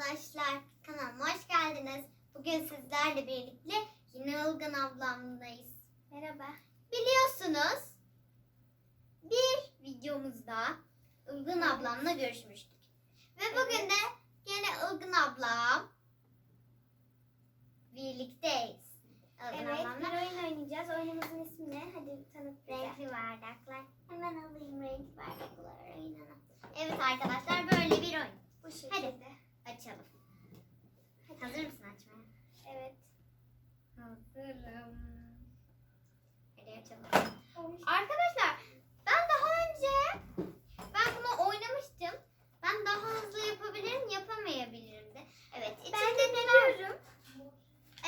arkadaşlar. Kanalıma hoş geldiniz. Bugün sizlerle birlikte yine Ilgın ablamdayız. Merhaba. Biliyorsunuz bir videomuzda Ilgın ablamla görüşmüştük. Ve bugün de gene Ilgın ablam birlikteyiz. Ilgın Evet, ablamla. bir oyun oynayacağız. Oyunumuzun ismi ne? Hadi tanıt bize. Renkli bardaklar. Hemen alayım renkli bardaklar oyununu. Evet arkadaşlar böyle bir oyun. Bu şekilde. Açalım. Hazır mısın açmaya? Evet. Hazırım. Hadi açalım. Arkadaşlar ben daha önce ben bunu oynamıştım. Ben daha hızlı yapabilirim yapamayabilirim de. Evet içinde Ben de neler? biliyorum.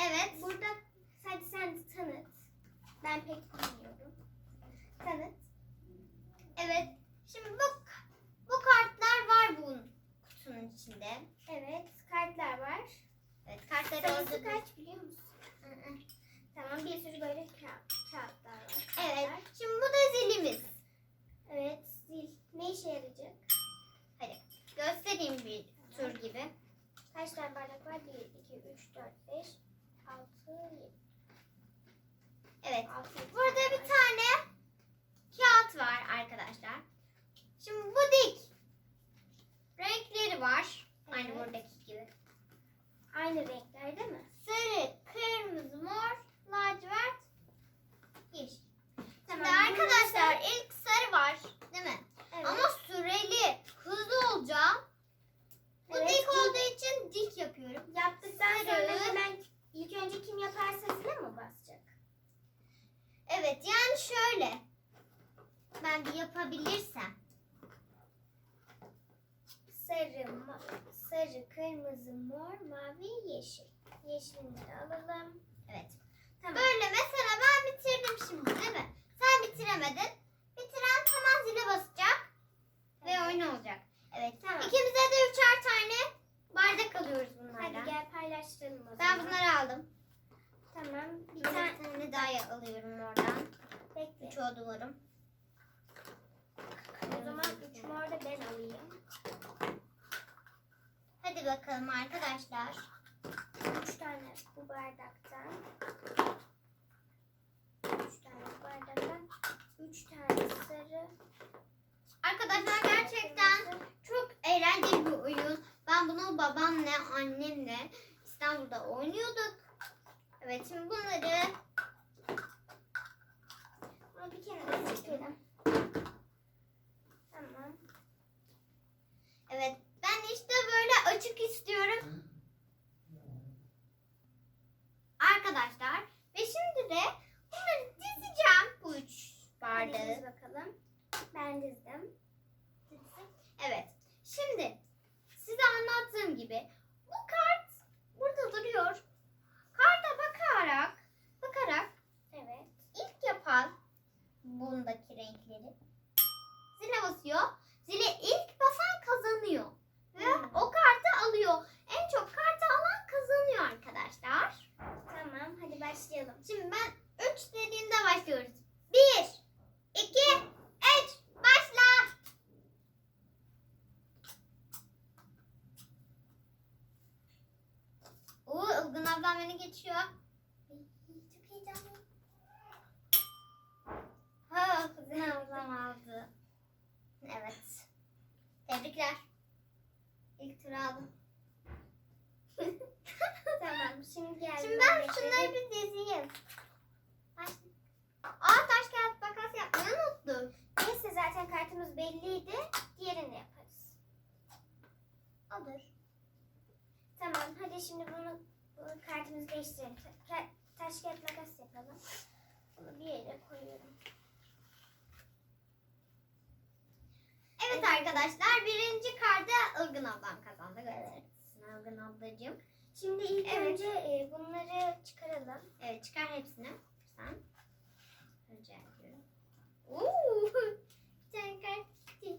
Evet. Burada hadi sen de tanıt. Ben pek bilmiyorum. Tanıt. Evet. Şimdi bu bu kartlar var bu kutunun içinde. Evet, kartlar var. Evet kartları Sayısı orada. kaç biliyor musun? Hı hı. Tamam, bir sürü böyle kağıt, kağıtlar var. Evet. Kartlar. Şimdi bu da zilimiz. Evet, zil. Ne işe yarayacak? Hadi göstereyim bir tur gibi. Kaç tane bardak var? 1, 2, 3, 4, 5, 6, 7. Evet. 6, Burada bir tane kağıt var arkadaşlar. Şimdi bu dik. Renkleri var. Aynı Evet. buradaki gibi. Aynı renkler değil mi? Sarı, kırmızı, mor, lacivert, yeşil. Şimdi Tamam, arkadaşlar ilk sarı var. Değil mi? Evet. Ama süreli, hızlı olacağım. Bu Evet, dik olduğu için dik yapıyorum. Yaptıktan sonra hemen ilk önce kim yaparsa zile mi basacak? Evet yani şöyle. Ben bir yapabilirsem. Sarı, ma- sarı, kırmızı, mor, mavi, yeşil. Yeşilini de alalım. Evet. Tamam. Böyle mesela ben bitirdim şimdi değil mi? Sen bitiremedin. Bitiren hemen zile basacak ve Evet. oyun olacak. Evet. Tamam. İkimize de üçer tane bardak alıyoruz bunlardan. Hadi gel paylaştıralım o Ben zaman. bunları aldım. Tamam. Bir Bir tane tane daha alıyorum oradan. bekle. Üç oldu varım. O zaman üç mor da ben alayım. Hadi bakalım arkadaşlar. Üç tane bu bardaktan. Üç tane bu bardaktan. Üç tane sarı. Arkadaşlar gerçekten çok eğlenceli bir oyun. Ben bunu babamla, annemle İstanbul'da oynuyorduk. Evet şimdi bunları Bunu bir kenara çekelim. Tamam. Evet ben işte böyle açık istiyorum. Arkadaşlar ve şimdi de bunları dizeceğim bu üç bardağı. bakalım. Ben dizdim. Evet şimdi size anlattığım gibi bu kart burada duruyor. Karta bakarak bakarak Evet. ilk yapan bundaki renkleri zile basıyor. Zile ilk basan kazanıyor. Ve Hmm. o kartı alıyor. En çok kartı alan kazanıyor arkadaşlar. Tamam. Hadi başlayalım. Şimdi ben 3 dediğimde başlıyoruz. 1, 2, 3, başla. Oo, Ilgın ablam beni geçiyor. Çok heyecanlıyım. Ha, Ilgın ablam aldı. Evet. Tebrikler. İlk tur aldım. Tamam. Şimdi gel. Şimdi ben şunları bir dizeyim. Baş- Aa taş kağıt makas yapmayı unuttuk. Neyse zaten kartımız belliydi. Diğerini yaparız. Olur. Tamam. Hadi şimdi bunu, bunu kartımızı değiştirelim. Ta- taş kağıt makas yapalım. Bunu bir yere koyuyorum. Evet arkadaşlar birinci karda Ilgın ablam kazandı. Evet. Ilgın ablacığım. Şimdi ilk Evet. önce e, bunları çıkaralım. Evet çıkar hepsini. Sen. Rica ediyorum. Uuu. Bir tane kart gitti.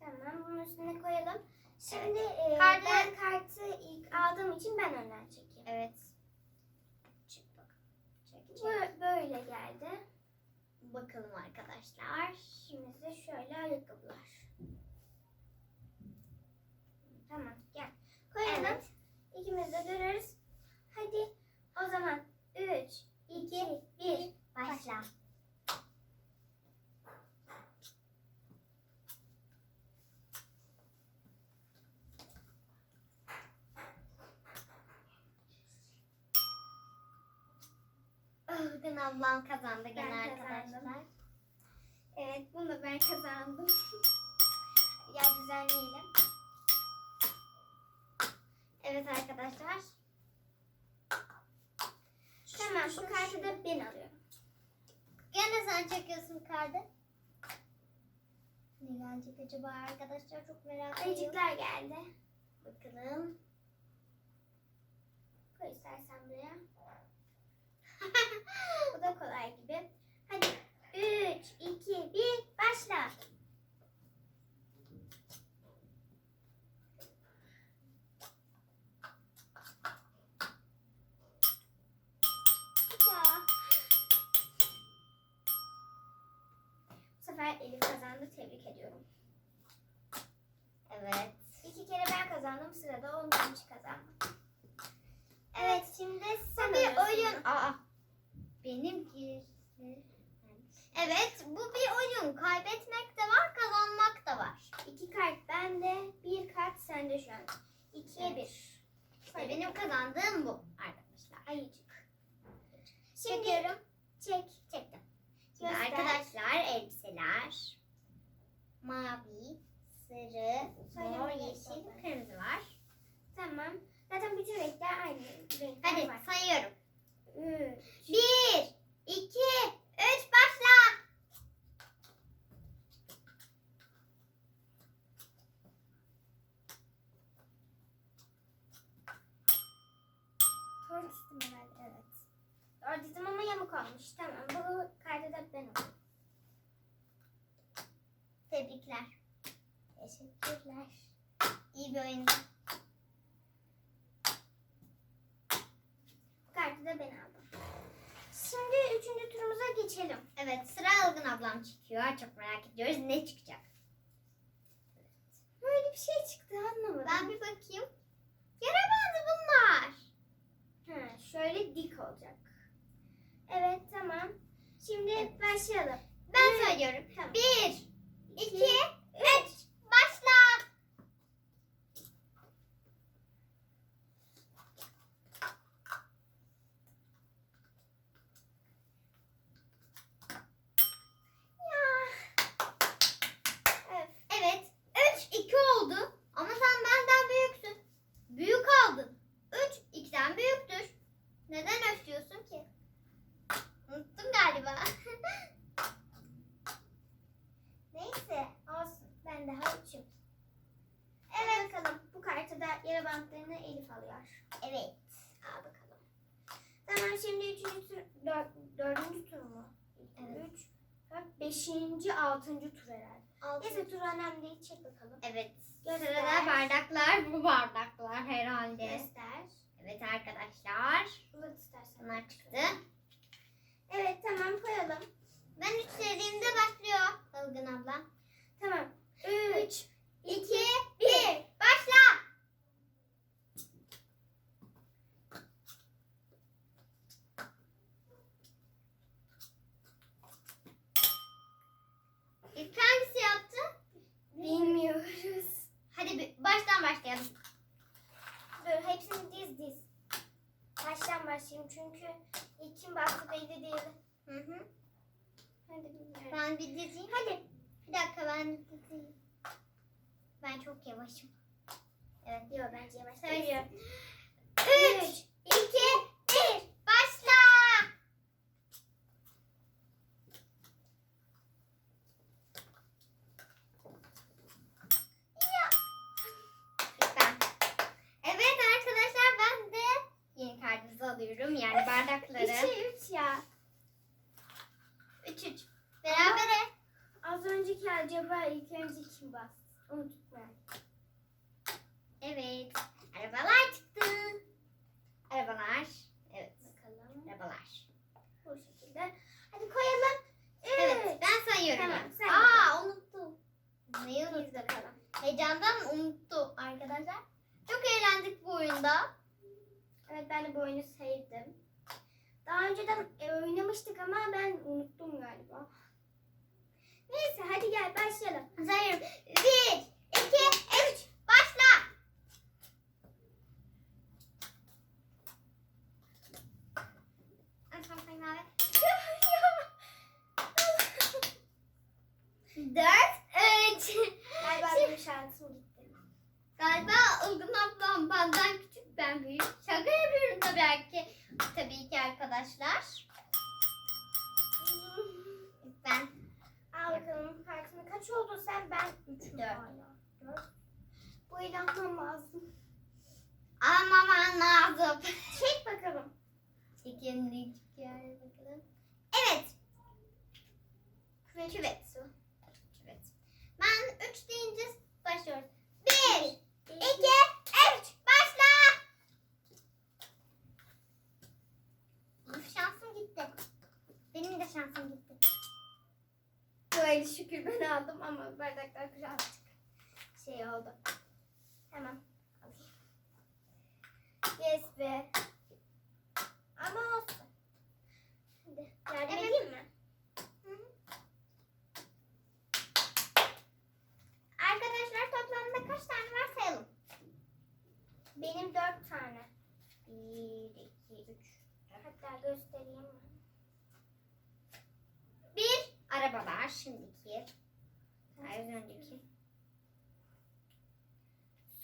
Tamam. Bunun üstüne koyalım. Şimdi e, Kartı- ben kartı ilk aldığım için ben önden çekeyim. Evet. Çık bak. Çek çek. Böyle geldi. Bakalım arkadaşlar. Şimdi de şöyle ayakkabılar. Tamam gel. İkimiz de dururuz. Hadi o zaman 3, 2, 1 başla. Bugün ablam kazandı gene arkadaşlar. Evet bunu ben kazandım. ya düzenleyelim. Evet arkadaşlar. Tamam bu kartı da ben alıyorum. Gene sen çekiyorsun kartı. Ne gelecek acaba arkadaşlar çok merak ediyorum. Ayıcıklar geldi. Bakalım. Koy istersen buraya. bu da kolay gibi. Hadi 3, 2, 1 başla. Kazandı. Tebrik ediyorum. Evet. İki kere ben kazandım. Sırada ondan hiç kazandım. Evet şimdi sen Bu bir alıyorsun. oyun. Aa. Benim girdi. Evet bu bir oyun. Kaybetmek de var kazanmak da var. İki kart bende, bir kart sende şu an. İkiye Evet. bir. İşte benim kazandığım bu arkadaşlar. Ayıcık. Şimdi Çekiyorum. Çek. çektim. Şimdi Göster. arkadaşlar elbiseler. Mavi, sarı, Söyle mor, bakalım. yeşil, kırmızı var. Tamam. Zaten bütün renkler aynı. Renkler Hadi var. sayıyorum. Üç. Bir, iki, üç başla. Dört istim herhalde. Evet. Dört istim ama yamuk olmuş. Tamam. Bu kartı da ben alayım. Tebrikler. Teşekkürler. İyi bir oyundu. Bu kartı da ben aldım. Şimdi üçüncü turumuza geçelim. Evet sıra Algın ablam çıkıyor. Çok merak ediyoruz ne çıkacak. Böyle bir şey çıktı anlamadım. Ben bir bakayım. Yara bandı bunlar. Ha, şöyle dik olacak. Evet tamam. Şimdi başlayalım. Ben söylüyorum. Tamam. Bir, iki, üç. Başla. Evet. Evet. Üç, iki oldu. Ama sen benden büyüksün. Büyük aldın. Üç, ikiden büyüktür. Neden öf diyorsun ki? Unuttun galiba. Neyse olsun. Ben daha üçüm. Evet bakalım. Bu kartı da yara bantlarını Alıyor. evet. Al bakalım. Tamam şimdi üçüncü tur, dör, dördüncü tur mu? Evet. Üç, dört, beşinci, altıncı tur herhalde. Altı. Neyse tur önemli değil. Çek bakalım. Evet. Göster. Sırada bardaklar. Bu bardaklar herhalde. Göster. Evet arkadaşlar. Uzat istersen. Bunlar çıktı. Evet tamam koyalım. Ben üç dediğimde başlıyor. Ilgın abla. Tamam. Üç, İki, bir. Başla. İlk hangisi yaptı? bilmiyoruz. Hadi bir baştan başlayalım. Dur hepsini diz. Baştan başlayayım çünkü kim bastı belli değil. Hı hı. Hadi bilmiyorum. Ben bir dizeyim. Hadi. Bir dakika ben bir dizeyim. Ben çok yavaşım. Evet. Yok bence yavaş. Söylüyorum. Üç, belki tabii ki arkadaşlar. Ben Algının kartını kaç oldu sen? Ben 3 hala. 4. Bu ilahım lazım. Almaman lazım. Çek bakalım. Çekinlik yani bakalım. Evet. Küvet. Küvet. Küvet. Ben 3 deyince başlıyoruz. 1, 2, Benim de şansım gitti. Böyle şükür ben aldım ama bardaklar birazcık şey oldu. Hemen alayım. Yes be. Ama olsun. Hadi yardım Evet. edeyim mi? Arkadaşlar toplamda kaç tane var sayalım. Benim dört tane. Bir, iki, üç. Hatta göstereyim. Bir araba var şimdiki. Hayır önceki.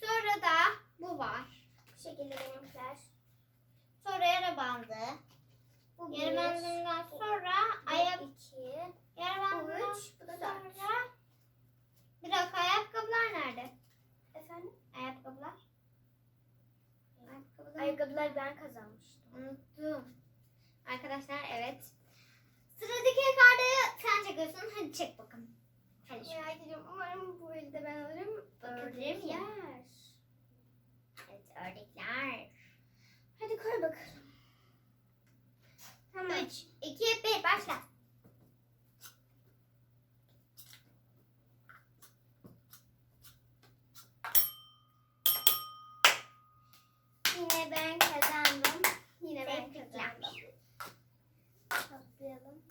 Sonra da bu var. Bu şekilde benimkiler. Sonra yara bandı. Bu bir. Yara bandından sonra Bu ayak iki. yara Bu bandından üç. Bu da dört. sonra bir dakika ayakkabılar nerede? Efendim? Ayakkabılar. Ayakkabılar. Ayakkabılar ben kazanmıştım. Unuttum. Arkadaşlar evet. Sıradaki kartı sen çekiyorsun. Hadi çek bakalım. Hadi şu. Merak. Umarım bu elde ben alırım. Bakabilir miyim? Evet ördekler. Hadi koy bakalım. Tamam. 3, 2, 1 başla. Yine ben kazandım. Yine ben kazandım. Toplayalım.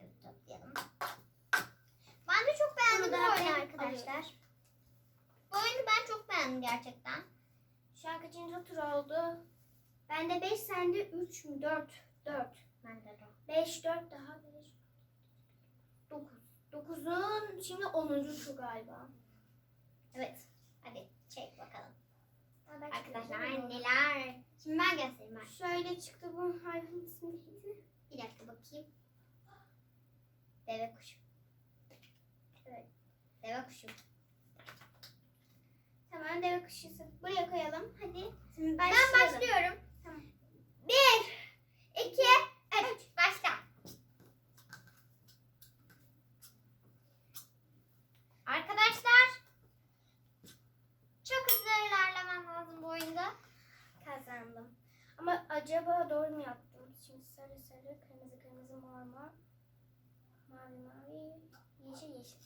Evet toplayalım. Ben de çok beğendim bu oyunu arkadaşlar. alıyorum. Bu oyunu ben çok beğendim gerçekten. Şu an kaçıncı tur oldu? Bende 5, sende 3 mü? 4. 4. Ben de de. 5, 4 daha 5. 9. 9'un şimdi 10. tur galiba. Evet. Hadi çek bakalım. Arkadaşlar neler. Şimdi ben göstereyim ben. Şöyle çıktı bu hayvanın ismi neydi? Bir dakika bakayım. Deve kuşu. Evet. Deve kuşu. Tamam deve kuşusu. Buraya koyalım. Hadi. Şimdi ben ben başlıyorum. başlıyorum. Tamam. Bir, iki, üç. Başla. Arkadaşlar. Çok hızlı ilerlemem lazım bu oyunda. Kazandım. Ama acaba doğru mu yaptım? Şimdi sarı sarı, kırmızı kırmızı, mor mor. Mavi mavi, yeşil yeşil.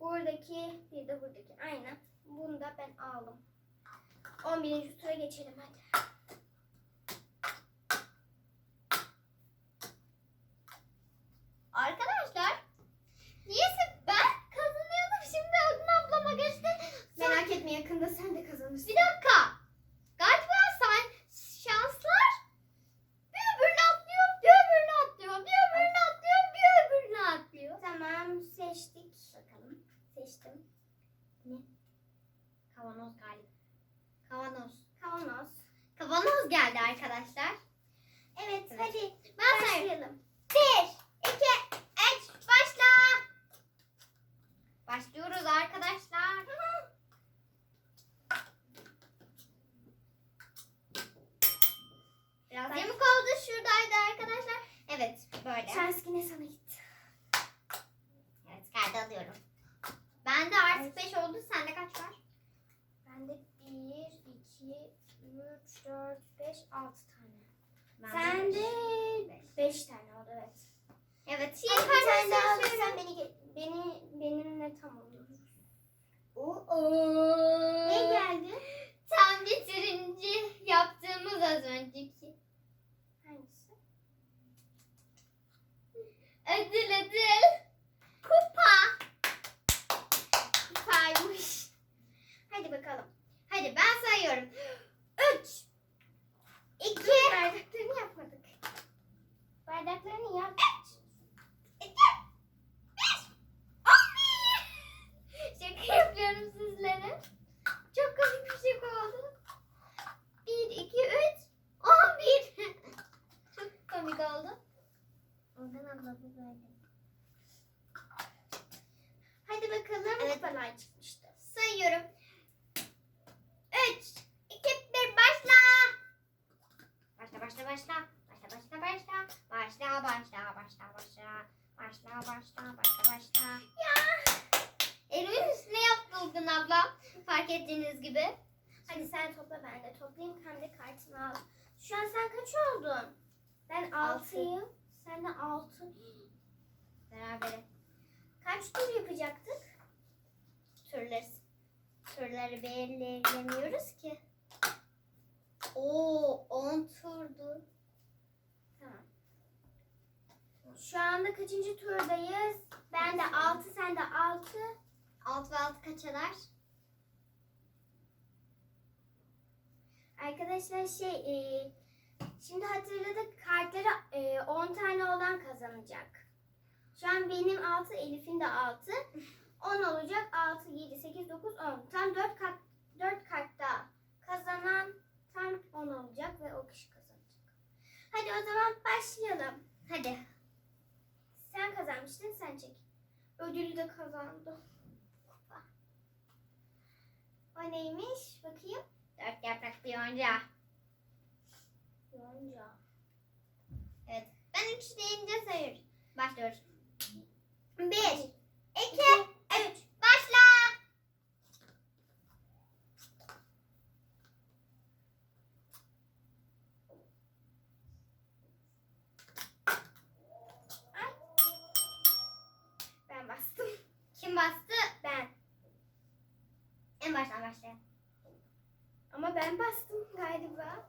Buradaki bir de buradaki. Aynen. Bunu da ben aldım. 11. tura geçelim hadi. Arkadaşlar. Niyeyse ben kazanıyordum. Şimdi Akın ablama geçti. Merak etme yakında sen de kazanırsın. Bir dakika. Kavanoz geldi arkadaşlar. Evet, Evet. hadi Ben başlayalım. Bir, iki, üç, başla. Başlıyoruz arkadaşlar. Biraz Ben- yamuk oldu şuradaydı arkadaşlar. Evet böyle. Şans yine sana gitti. Evet kaydı alıyorum. Bende artık 5 oldu. Sende kaç var? Bende 1, 2, 3, 4, 5, 6 tane. Bende Sende beş. 5 tane oldu evet. Evet. Bir tane daha alırsan beni, ge- beni benimle tam olur. Oo. Ne geldi? Tam bitirince yaptığımız az önceki. Hangisi? Ödül ödül. başla başla. Başla başla başla. Başla başla başla başla. Başla başla başla. Ya. Elimin üstüne yaptı Ulgun abla. Fark ettiğiniz gibi. Hadi sen topla ben de toplayayım. Hem de kartını al. Şu an sen kaç oldun? Ben altıyım. Sen de altı. Beraber. Kaç tur yapacaktık? Türleri, türleri belirlemiyoruz ki. Oo 10 turdu. Tamam. Şu anda kaçıncı turdayız? Ben de altı, sen de altı. 6 ve 6 kaç eder? Arkadaşlar şey e, şimdi hatırladık kartları e, 10 tane olan kazanacak. Şu an benim 6 Elif'in de 6. 10 olacak. 6, 7, 8, 9, 10. Tam 4 kart 4 kartta kazanan tam 10 olacak ve o kişi kazanacak. Hadi o zaman başlayalım. Hadi. Sen kazanmıştın sen çek. Ödülü de kazandı. Kupa. O neymiş? Bakayım. 4 yapraklı yonca. Yonca. Evet. Ben 3 deyince sayıyoruz. Başlıyoruz. 1, 2, 3, başla. Ben bastım. Kim bastı? Ben. Başlayalım. Ama ben bastım galiba.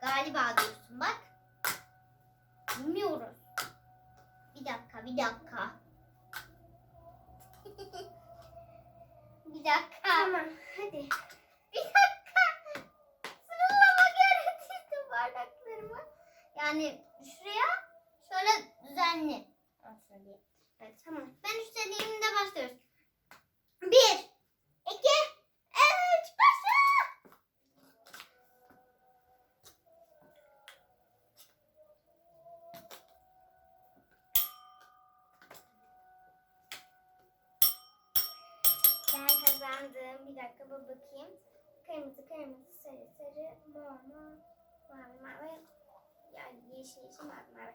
Galiba diyorsun bak. Bilmiyoruz. Bir dakika, bir dakika. bir dakika. Tamam hadi. Bir dakika. Sıralama görüntüsü bardaklarımı. Yani şuraya şöyle düzenli. Diyeyim? Evet, tamam. Ben üç dediğimde başlıyoruz. Bir, iki, üç, başla. Ben kazandım. Bir dakika bir bakayım. Kırmızı, kırmızı, sarı, sarı, mor, mor, mavi, mavi. Yani yeşil, yeşil, mavi, mavi.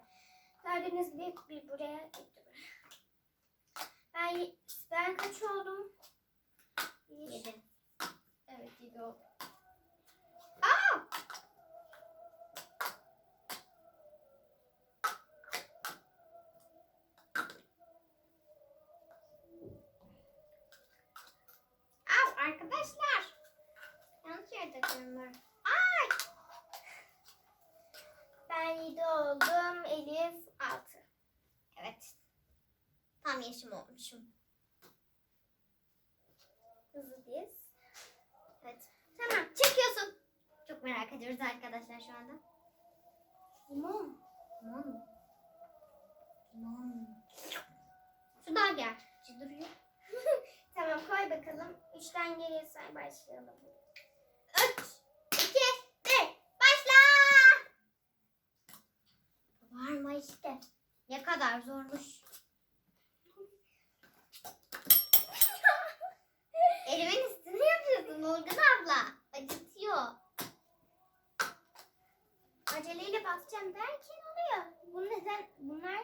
Gördüğünüz gibi bir buraya gitti. Ben, ben kaç oldum? Yedi. Evet, yedi oldum. Aa! Au arkadaşlar. Yanlış yere takıyorum ben. Ay! Ben yedi oldum. Elif altı. Evet. Tam yaşım olmuşum. Hızlı diz. Evet. Tamam çekiyorsun. Çok merak ediyoruz arkadaşlar şu anda. Limon. Limon mu? Limon. Şu daha gerçekçi duruyor. Tamam koy bakalım. Üçten geriye say başlayalım. Üç, iki, bir, başla! Varma işte. Ne kadar zormuş. Elimin üstüne yapıyorsun Nurgül abla. Acıtıyor. Aceleyle basacağım derken oluyor. Bu neden? Bunlar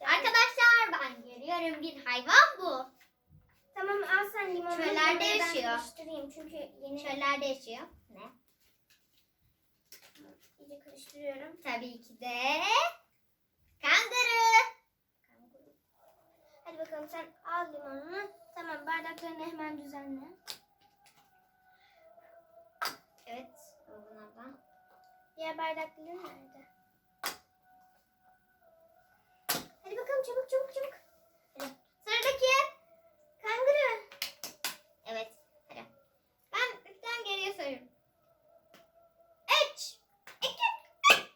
Arkadaşlar ben görüyorum bir hayvan bu. Tamam al sen limonu. Çöllerde yaşıyor. çünkü yeni Çöllerde yaşıyor. İyice karıştırıyorum. Tabii ki de kanguru. Hadi bakalım sen al limonunu. Tamam bardaklarını hemen düzenle. Evet. Bunlardan. Diğer bardakların nerede? Hadi bakalım çabuk çabuk çabuk. Sıradaki. Kanguru. Evet. Hadi. Ben üçten geriye sayıyorum. Üç. iki, bir.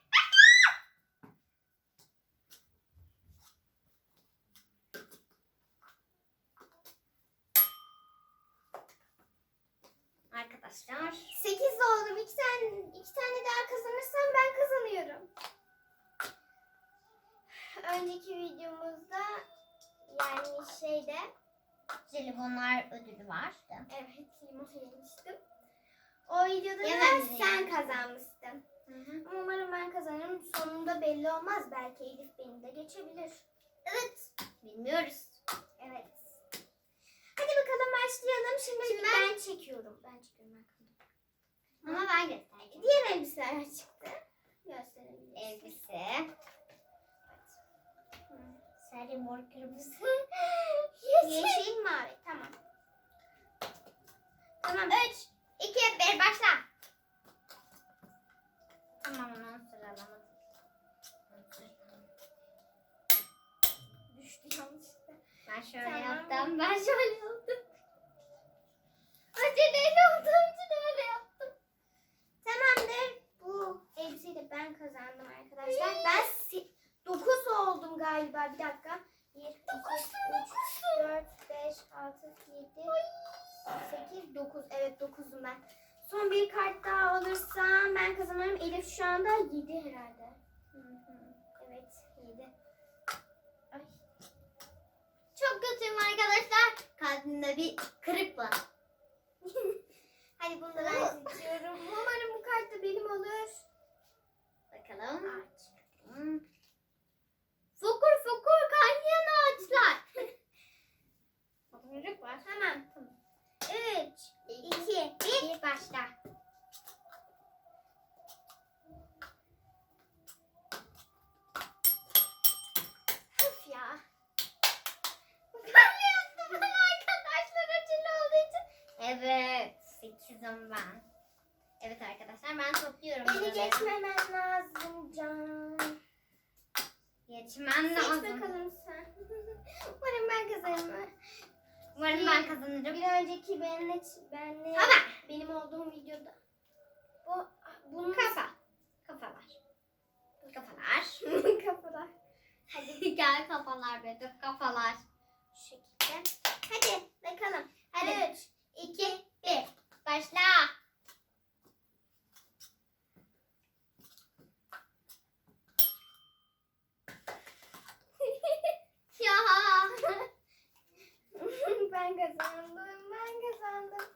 Arkadaşlar. Sekiz oldum. İki tane, iki tane daha kazanırsam ben kazanıyorum. Önceki videomuzda yani şeyde Jelibonlar ödülü vardı. evet limon yemiştim. O videoda da sen yani. kazanmıştın. Ama umarım ben kazanırım. Sonunda belli olmaz. Belki Elif beni de geçebilir. Evet. Bilmiyoruz. Evet. Başlayalım. Şimdi, Şimdi ben... ben- çekiyorum. Ben çekiyorum arkamda. Ama ben göstereceğim. Diğer elbiseler çıktı. Gösterebilirsin. Elbise. Sarı mor kırmızı. Yeşil mavi. Tamam. Tamam. 3, 2, 1 başla. Tamam onu sıralamadım. Düştü yanlışlıkla. Ben şöyle Tamam. yaptım. Ben şöyle yaptım. Aceleyle olduğum için öyle yaptım. Tamamdır. Bu elbiseyi de ben kazandım arkadaşlar. Ben 9 oldum galiba. Bir dakika. 1, 2, 3, 4, 5, 6, 7, 8, 9. Evet 9'um ben. Son bir kart daha alırsam ben kazanırım. Elif şu anda 7 herhalde. Hı hı. Evet 7. Ay. Çok kötüyüm arkadaşlar. Kalbimde bir kırık var. Hadi bunu da ben seçiyorum. Umarım bu kart da benim olur. Bakalım. Aç. Hmm. Fokur fokur kaynayan ağaçlar. Kırık var. Tamam. 3, 2, 1 başla. Of ya. Ben yaptım ben arkadaşlar acele olduğu için. Evet. Sekizim ben. Evet arkadaşlar ben topluyorum. Beni buraları. geçmemen lazım Can. Geçmen Seç lazım. bakalım sen. Umarım ben kazanırım. Umarım ben kazanırım. Bir önceki benle, benle Hava. benim olduğum videoda bu bunun Kafa. Kafalar. Kafalar. kafalar. Hadi gel kafalar be. Dur kafalar. Şu şekilde. Hadi bakalım. Hadi. 3, 2, 1. Başla. ya. ben kazandım. Ben kazandım.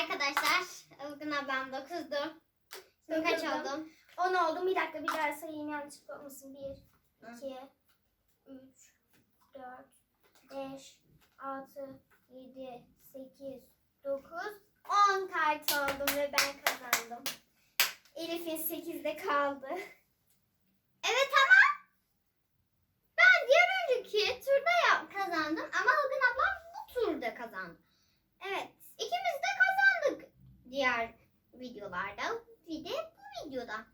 Arkadaşlar Ilgın ablam 9'du. Şimdi kaç Dokuzum. oldum? 10 oldum. Bir dakika bir daha sayayım yanlışlıkla olmasın. 1, Hı. 2, 3, 4, 5, 6, 7, 8, 9, 10 kart oldum ve ben kazandım. Elif'in 8'de kaldı. Evet ama ben diğer önceki turda ya kazandım ama Ilgın ablam bu turda kazandı. Evet. İkimiz de kazandık diğer videolarda. Bir de bu videoda.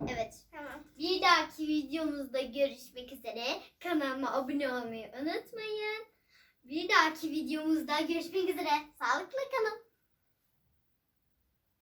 Evet. Tamam. Bir dahaki videomuzda görüşmek üzere. Kanalıma abone olmayı unutmayın. Bir dahaki videomuzda görüşmek üzere. Sağlıkla kalın.